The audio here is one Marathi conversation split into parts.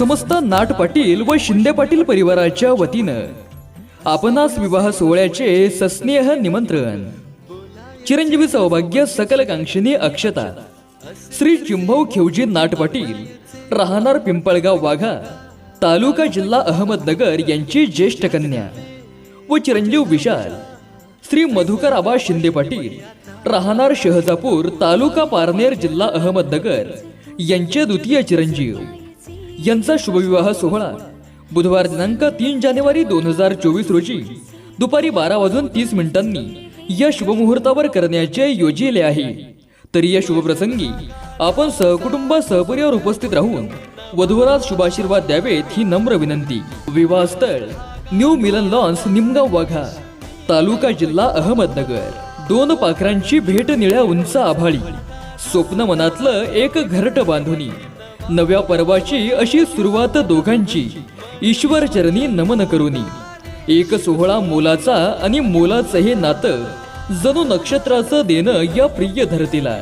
समस्त नाट पाटील व शिंदे पाटील परिवाराच्या वतीनं आपणास विवाह सोहळ्याचे सस्नेह निमंत्रण. चिरंजीवी सौभाग्य सकल कांक्षिणी अक्षता श्री चिंभाऊ खेवजी नाट पाटील राहणार पिंपळगाव वाघा तालुका जिल्हा अहमदनगर यांची ज्येष्ठ कन्या व चिरंजीव विशाल श्री मधुकर आबा शिंदे पाटील राहणार शहजापूर तालुका पारनेर जिल्हा अहमदनगर यांचे द्वितीय चिरंजीव. यांचा शुभविवाह सोहळा. बुधवार दिनांक तीन जानेवारी दोन हजार चोवीस रोजी. दुपारी बारा वाजून तीस मिनिटांनी या शुभमुहूर्तावर करण्याचे योजिले आहे. तरी या शुभप्रसंगी आपण सहकुटुंब सहपरिवार उपस्थित राहून वधूवरात शुभाशीर्वाद द्यावेत ही नम्र विनंती. विवाह स्थळ न्यू मिलन लॉन्स निमगाव वाघा तालुका जिल्हा अहमदनगर. दोन पाखरांची भेट निळ्या उंच आभाळी. स्वप्न मनातलं एक घरट बांधुनी. नव्या पर्वाची अशी सुरुवात दोघांची. ईश्वर चरणी नमन करुनी. एक सोहळा मोलाचा आणि मोलाचं हे नातं. जणू नक्षत्राचं देणं या प्रिय धरतीला.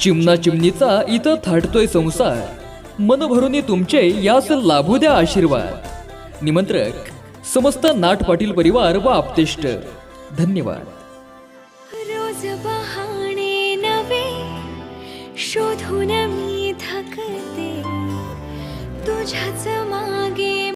चिमना चिमणीचा इथं थाटतोय संसार. मन भरून तुमचे यास लाभू द्या आशीर्वाद. निमंत्रक समस्त नाट पाटील परिवार व आपतेष्ट. धन्यवाद. रोज बहाणे नवे शोधून chat so much.